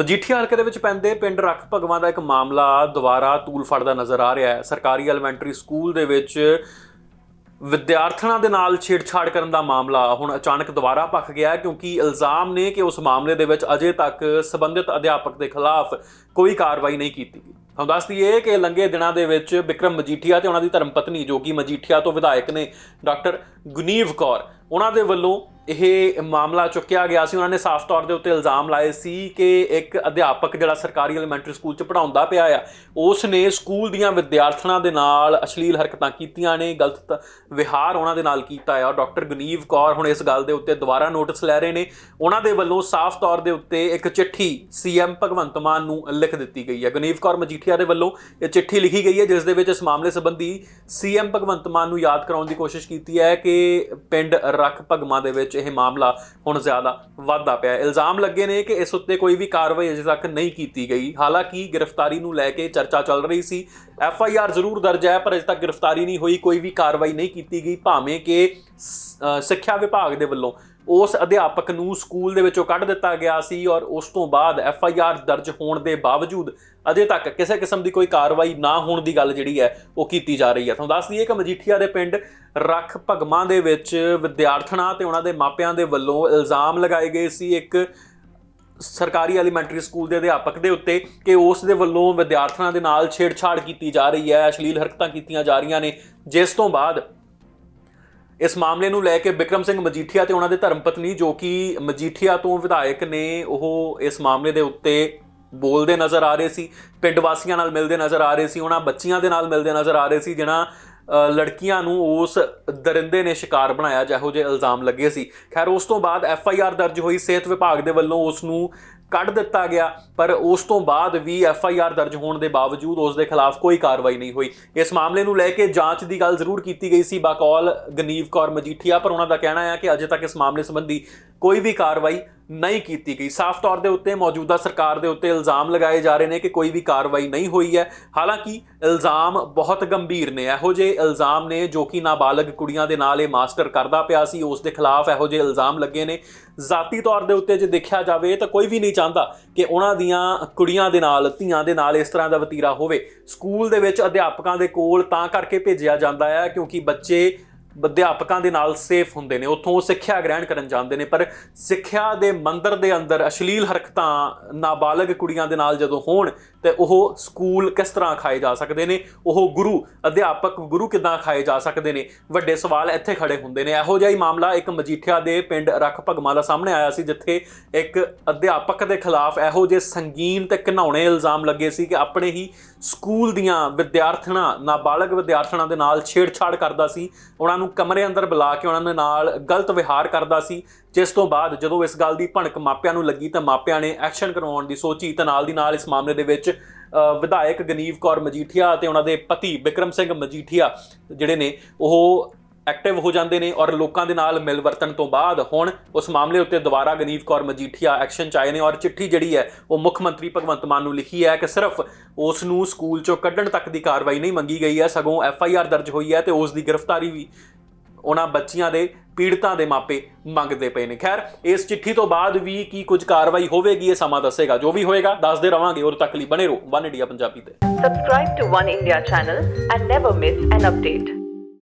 ਮਜੀਠੀਆ ਹਲਕੇ ਦੇ ਵਿੱਚ ਪੈਂਦੇ ਪਿੰਡ ਰੱਖ ਭਗਵਾਂ ਦਾ ਇੱਕ ਮਾਮਲਾ ਦੁਬਾਰਾ ਤੂਲ ਫੜਦਾ ਨਜ਼ਰ ਆ ਰਿਹਾ ਹੈ। ਸਰਕਾਰੀ ਐਲੀਮੈਂਟਰੀ ਸਕੂਲ ਦੇ ਵਿੱਚ ਵਿਦਿਆਰਥਣਾਂ ਦੇ ਨਾਲ ਛੇੜਛਾੜ ਕਰਨ ਦਾ ਮਾਮਲਾ ਹੁਣ ਅਚਾਨਕ ਦੁਬਾਰਾ ਭਖ ਗਿਆ ਕਿਉਂਕਿ ਇਲਜ਼ਾਮ ਨੇ ਕਿ ਉਸ ਮਾਮਲੇ ਦੇ ਵਿੱਚ ਅਜੇ ਤੱਕ ਸੰਬੰਧਿਤ ਅਧਿਆਪਕ ਦੇ ਖਿਲਾਫ ਕੋਈ ਕਾਰਵਾਈ ਨਹੀਂ ਕੀਤੀ ਗਈ। ਤੁਹਾਨੂੰ ਦੱਸ ਦਈਏ ਕਿ ਲੰਗੇ ਦਿਨਾਂ ਦੇ ਵਿੱਚ ਵਿਕਰਮ ਮਜੀਠੀਆ ਤੇ ਉਹਨਾਂ ਦੀ ਧਰਮ ਪਤਨੀ ਜੋ ਕਿ ਮਜੀਠੀਆ ਤੋਂ ਵਿਧਾਇਕ ਨੇ ਡਾਕਟਰ ਗੁਨੀਵ ਕੌਰ ਉਹਨਾਂ ਦੇ ਵੱਲੋਂ ਇਹ ਮਾਮਲਾ ਚੁੱਕਿਆ ਗਿਆ ਸੀ। ਉਹਨਾਂ ਨੇ ਸਾਫ਼ ਤੌਰ ਦੇ ਉੱਤੇ ਇਲਜ਼ਾਮ ਲਾਏ ਸੀ ਕਿ ਇੱਕ ਅਧਿਆਪਕ ਜਿਹੜਾ ਸਰਕਾਰੀ ਐਲੀਮੈਂਟਰੀ ਸਕੂਲ 'ਚ ਪੜਾਉਂਦਾ ਪਿਆ ਆ ਉਸ ਨੇ ਸਕੂਲ ਦੀਆਂ ਵਿਦਿਆਰਥਣਾਂ ਦੇ ਨਾਲ ਅਸ਼ਲੀਲ ਹਰਕਤਾਂ ਕੀਤੀਆਂ ਨੇ, ਗਲਤ ਵਿਹਾਰ ਉਹਨਾਂ ਦੇ ਨਾਲ ਕੀਤਾ ਆ। ਡਾਕਟਰ ਗਨੀਵ ਕੌਰ ਹੁਣ ਇਸ ਗੱਲ ਦੇ ਉੱਤੇ ਦੁਬਾਰਾ ਨੋਟਿਸ ਲੈ ਰਹੇ ਨੇ। ਉਹਨਾਂ ਦੇ ਵੱਲੋਂ ਸਾਫ਼ ਤੌਰ ਦੇ ਉੱਤੇ ਇੱਕ ਚਿੱਠੀ ਸੀਐਮ ਭਗਵੰਤ ਮਾਨ ਨੂੰ ਲਿਖ ਦਿੱਤੀ ਗਈ ਹੈ ਗਨੀਵ ਕੌਰ ਮਜੀਠੀਆ ਦੇ ਵੱਲੋਂ ਇਹ ਚਿੱਠੀ ਲਿਖੀ ਗਈ ਹੈ ਜਿਸ ਦੇ ਵਿੱਚ ਇਸ ਮਾਮਲੇ ਸੰਬੰਧੀ ਸੀਐਮ ਭਗਵੰਤ ਮਾਨ ਨੂੰ ਯਾਦ ਕਰਾਉਣ ਦੀ ਕੋਸ਼ਿਸ਼ ਕੀਤੀ ਹੈ ਕਿ ਪਿੰਡ ਰੱਖ ਭਗਵਾਂ ਦੇ ਵਿੱਚ ਇਹ ਮਾਮਲਾ ਹੁਣ ਜ਼ਿਆਦਾ ਵਾਧਾ ਪਿਆ ਇਲਜ਼ਾਮ ਲੱਗੇ ਨੇ ਕਿ ਇਸ ਉੱਤੇ ਕੋਈ ਵੀ ਕਾਰਵਾਈ ਅਜੇ ਤੱਕ ਨਹੀਂ ਕੀਤੀ ਗਈ। ਹਾਲਾਂਕਿ ਗ੍ਰਿਫਤਾਰੀ ਨੂੰ ਲੈ ਕੇ ਚਰਚਾ ਚੱਲ ਰਹੀ ਸੀ। ਐਫ ਆਈ ਆਰ ਜ਼ਰੂਰ ਦਰਜ ਹੈ, ਪਰ ਅਜੇ ਤੱਕ ਗ੍ਰਿਫਤਾਰੀ ਨਹੀਂ ਹੋਈ, ਕੋਈ ਵੀ ਕਾਰਵਾਈ ਨਹੀਂ ਕੀਤੀ ਗਈ, ਭਾਵੇਂ ਕਿ ਸਿੱਖਿਆ ਵਿਭਾਗ ਦੇ ਵੱਲੋਂ ਉਸ ਅਧਿਆਪਕ ਨੂੰ ਸਕੂਲ ਦੇ ਵਿੱਚੋਂ ਕੱਢ ਦਿੱਤਾ ਗਿਆ ਸੀ ਔਰ ਉਸ ਤੋਂ ਬਾਅਦ ਐਫ ਆਈ ਆਰ ਦਰਜ ਹੋਣ ਦੇ ਬਾਵਜੂਦ ਅਜੇ ਤੱਕ ਕਿਸੇ ਕਿਸਮ ਦੀ ਕੋਈ ਕਾਰਵਾਈ ਨਾ ਹੋਣ ਦੀ ਗੱਲ ਜਿਹੜੀ ਹੈ, ਉਹ ਕੀਤੀ ਜਾ ਰਹੀ ਹੈ। ਤੁਹਾਨੂੰ ਦੱਸ ਦਈਏ ਕਿ ਮਜੀਠੀਆ ਦੇ ਪਿੰਡ ਰੱਖ ਭਗਮਾਂ ਦੇ ਵਿੱਚ ਵਿਦਿਆਰਥਣਾਂ ਤੇ ਉਹਨਾਂ ਦੇ ਮਾਪਿਆਂ ਦੇ ਵੱਲੋਂ ਇਲਜ਼ਾਮ ਲਗਾਏ ਗਏ ਸੀ ਇੱਕ ਸਰਕਾਰੀ ਐਲੀਮੈਂਟਰੀ ਸਕੂਲ ਦੇ ਅਧਿਆਪਕ ਦੇ ਉੱਤੇ ਕਿ ਉਸ ਦੇ ਵੱਲੋਂ ਵਿਦਿਆਰਥਣਾਂ ਦੇ ਨਾਲ ਛੇੜਛਾੜ ਕੀਤੀ ਜਾ ਰਹੀ ਹੈ, ਅਸ਼ਲੀਲ ਹਰਕਤਾਂ ਕੀਤੀਆਂ ਜਾ ਰਹੀਆਂ ਨੇ। ਜਿਸ ਤੋਂ ਬਾਅਦ ਇਸ ਮਾਮਲੇ ਨੂੰ ਲੈ ਕੇ ਵਿਕਰਮ ਸਿੰਘ ਮਜੀਠੀਆ ਤੇ ਉਹਨਾਂ ਦੇ ਧਰਮ ਪਤਨੀ ਜੋ ਕਿ ਮਜੀਠੀਆ ਤੋਂ ਵਿਧਾਇਕ ਨੇ, ਉਹ ਇਸ ਮਾਮਲੇ ਦੇ ਉੱਤੇ ਬੋਲਦੇ ਨਜ਼ਰ ਆ ਰਹੇ ਸੀ ਪਿੰਡ ਵਾਸੀਆਂ ਨਾਲ ਮਿਲਦੇ ਨਜ਼ਰ ਆ ਰਹੇ ਸੀ, ਉਹਨਾਂ ਬੱਚੀਆਂ ਦੇ ਨਾਲ ਮਿਲਦੇ ਨਜ਼ਰ ਆ ਰਹੇ ਸੀ ਜਿਨ੍ਹਾਂ ਲੜਕੀਆਂ ਨੂੰ ਉਸ ਦਰਿੰਦੇ ਨੇ ਸ਼ਿਕਾਰ ਬਣਾਇਆ, ਜਿਹੋ ਜਿਹੇ ਇਲਜ਼ਾਮ ਲੱਗੇ ਸੀ। ਖੈਰ, ਉਸ ਤੋਂ ਬਾਅਦ ਐਫ ਆਈ ਆਰ ਦਰਜ ਹੋਈ, ਸਿਹਤ ਵਿਭਾਗ ਦੇ ਵੱਲੋਂ ਉਸ ਨੂੰ ਕੱਢ ਦਿੱਤਾ ਗਿਆ, ਪਰ ਉਸ ਤੋਂ ਬਾਅਦ ਵੀ ਐਫ ਆਈ ਆਰ ਦਰਜ ਹੋਣ ਦੇ ਬਾਵਜੂਦ ਉਸ ਦੇ ਖਿਲਾਫ ਕੋਈ ਕਾਰਵਾਈ ਨਹੀਂ ਹੋਈ। ਇਸ ਮਾਮਲੇ ਨੂੰ ਲੈ ਕੇ ਜਾਂਚ ਦੀ ਗੱਲ ਜ਼ਰੂਰ ਕੀਤੀ ਗਈ ਸੀ। ਬਾਕੌਲ ਗਨੀਵ ਕੌਰ ਮਜੀਠੀਆ, ਪਰ ਉਹਨਾਂ ਦਾ ਕਹਿਣਾ ਹੈ ਕਿ ਅਜੇ ਤੱਕ ਇਸ ਮਾਮਲੇ ਸੰਬੰਧੀ ਕੋਈ ਵੀ ਕਾਰਵਾਈ ਨਹੀਂ ਕੀਤੀ ਗਈ। ਸਾਫ਼ ਤੌਰ ਦੇ ਉੱਤੇ ਮੌਜੂਦਾ ਸਰਕਾਰ ਦੇ ਉੱਤੇ ਇਲਜ਼ਾਮ ਲਗਾਏ ਜਾ ਰਹੇ ਨੇ ਕਿ ਕੋਈ ਵੀ ਕਾਰਵਾਈ ਨਹੀਂ ਹੋਈ ਹੈ। ਹਾਲਾਂਕਿ ਇਲਜ਼ਾਮ ਬਹੁਤ ਗੰਭੀਰ ਨੇ। ਇਹੋ ਜਿਹੇ ਇਲਜ਼ਾਮ ਨੇ ਜੋ ਕਿ ਨਾਬਾਲਗ ਕੁੜੀਆਂ ਦੇ ਨਾਲ ਇਹ ਮਾਸਟਰ ਕਰਦਾ ਪਿਆ ਸੀ। ਉਸ ਦੇ ਖਿਲਾਫ ਇਹੋ ਜਿਹੇ ਇਲਜ਼ਾਮ ਲੱਗੇ ਨੇ। ਜ਼ਾਤੀ ਤੌਰ ਦੇ ਉੱਤੇ ਜੇ ਦੇਖਿਆ ਜਾਵੇ ਤਾਂ ਕੋਈ ਵੀ ਨਹੀਂ ਚਾਹੁੰਦਾ ਕਿ ਉਹਨਾਂ ਦੀਆਂ ਕੁੜੀਆਂ ਦੇ ਨਾਲ, ਧੀਆਂ ਦੇ ਨਾਲ ਇਸ ਤਰ੍ਹਾਂ ਦਾ ਵਤੀਰਾ ਹੋਵੇ। ਸਕੂਲ ਦੇ ਵਿੱਚ ਅਧਿਆਪਕਾਂ ਦੇ ਕੋਲ ਤਾਂ ਕਰਕੇ ਭੇਜਿਆ ਜਾਂਦਾ ਹੈ ਕਿਉਂਕਿ ਬੱਚੇ ਅਧਿਆਪਕਾਂ ਦੇ ਨਾਲ ਸੇਫ ਹੁੰਦੇ ਨੇ, ਉੱਥੋਂ ਉਹ ਸਿੱਖਿਆ ਗ੍ਰਹਿਣ ਕਰਨ ਜਾਂਦੇ ਨੇ, ਪਰ ਸਿੱਖਿਆ ਦੇ ਮੰਦਰ ਦੇ ਅੰਦਰ ਅਸ਼ਲੀਲ ਹਰਕਤਾਂ, ਨਾਬਾਲਗ ਕੁੜੀਆਂ ਦੇ ਨਾਲ ਜਦੋਂ ਹੋਣ ਤੇ ਉਹ ਸਕੂਲ ਕਿਸ ਤਰ੍ਹਾਂ ਖਾਏ ਜਾ ਸਕਦੇ ਨੇ, ਉਹ ਗੁਰੂ, ਅਧਿਆਪਕ ਗੁਰੂ ਕਿਦਾਂ ਖਾਏ ਜਾ ਸਕਦੇ ਨੇ? ਵੱਡੇ ਸਵਾਲ ਇੱਥੇ ਖੜੇ ਹੁੰਦੇ ਨੇ। ਇਹੋ ਜਿਹਾ ਹੀ ਮਾਮਲਾ ਇੱਕ ਮਜੀਠੀਆ ਦੇ ਪਿੰਡ ਰੱਖ ਭਗਮਾ ਦਾ ਸਾਹਮਣੇ ਆਇਆ ਸੀ, ਜਿੱਥੇ ਇੱਕ ਅਧਿਆਪਕ ਦੇ ਖਿਲਾਫ ਇਹੋ ਜਿਹੇ ਸੰਗੀਨ ਤੇ ਘਿਨਾਉਣੇ ਇਲਜ਼ਾਮ ਲੱਗੇ ਸੀ ਕਿ ਆਪਣੇ ਹੀ ਸਕੂਲ ਦੀਆਂ ਵਿਦਿਆਰਥਣਾਂ, ਨਾਬਾਲਗ ਵਿਦਿਆਰਥਣਾਂ ਦੇ ਨਾਲ ਛੇੜਛਾੜ ਕਰਦਾ ਸੀ। ਉਹਨਾਂ ਨੂੰ ਕਮਰੇ ਅੰਦਰ ਬੁਲਾ ਕੇ ਉਹਨਾਂ ਦੇ ਨਾਲ ਗਲਤ ਵਿਹਾਰ ਕਰਦਾ ਸੀ। ਜਿਸ ਤੋਂ ਬਾਅਦ ਜਦੋਂ ਇਸ ਗੱਲ ਦੀ ਭਣਕ ਮਾਪਿਆਂ ਨੂੰ ਲੱਗੀ ਤਾਂ ਮਾਪਿਆਂ ਨੇ ਐਕਸ਼ਨ ਕਰਵਾਉਣ ਦੀ ਸੋਚੀ ਤਾਂ ਨਾਲ ਦੀ ਨਾਲ ਇਸ ਮਾਮਲੇ ਦੇ ਵਿੱਚ ਅ, ਵਿਧਾਇਕ ਗਨੀਵ ਕੌਰ ਮਜੀਠੀਆ ਅਤੇ ਉਹਨਾਂ ਦੇ ਪਤੀ ਵਿਕਰਮ ਸਿੰਘ ਮਜੀਠੀਆ ਜਿਹੜੇ ਨੇ ਉਹ ਐਕਟਿਵ ਹੋ ਜਾਂਦੇ ਨੇ ਔਰ ਲੋਕਾਂ ਦੇ ਨਾਲ ਮਿਲ ਵਰਤਣ ਤੋਂ ਬਾਅਦ ਹੁਣ ਉਸ ਮਾਮਲੇ ਉੱਤੇ ਦੁਬਾਰਾ ਗਨੀਵ ਕੌਰ ਮਜੀਠੀਆ ਐਕਸ਼ਨ ਚ ਆਏ ਨੇ ਔਰ ਚਿੱਠੀ ਜਿਹੜੀ ਹੈ ਉਹ ਮੁੱਖ ਮੰਤਰੀ ਭਗਵੰਤ ਮਾਨ ਨੂੰ ਲਿਖੀ ਹੈ ਕਿ ਸਿਰਫ ਉਸ ਨੂੰ ਸਕੂਲ ਚੋਂ ਕੱਢਣ ਤੱਕ ਦੀ ਕਾਰਵਾਈ ਨਹੀਂ ਮੰਗੀ ਗਈ ਹੈ, ਸਗੋਂ ਐਫ ਆਈ ਆਰ ਦਰਜ ਹੋਈ ਹੈ ਤੇ ਉਸ ਦੀ ਗ੍ਰਿਫਤਾਰੀ ਵੀ ਉਹਨਾਂ ਬੱਚੀਆਂ ਦੇ ਪੀੜਤਾਂ ਦੇ ਮਾਪੇ ਮੰਗਦੇ ਪਏ ਨੇ। ਖੈਰ, ਇਸ ਚਿੱਠੀ ਤੋਂ ਬਾਅਦ ਵੀ ਕੀ ਕੁਝ ਕਾਰਵਾਈ ਹੋਵੇਗੀ ਇਹ ਸਮਾਂ ਦੱਸੇਗਾ। ਜੋ ਵੀ ਹੋਏਗਾ, ਦੱਸਦੇ ਰਵਾਂਗੇ। ਔਰ ਤੱਕ ਲਈ ਬਣੇ ਰਹੋ। ਵਨ ਇੰਡੀਆ ਪੰਜਾਬੀ ਤੇ। Subscribe to One India channel and never miss an update.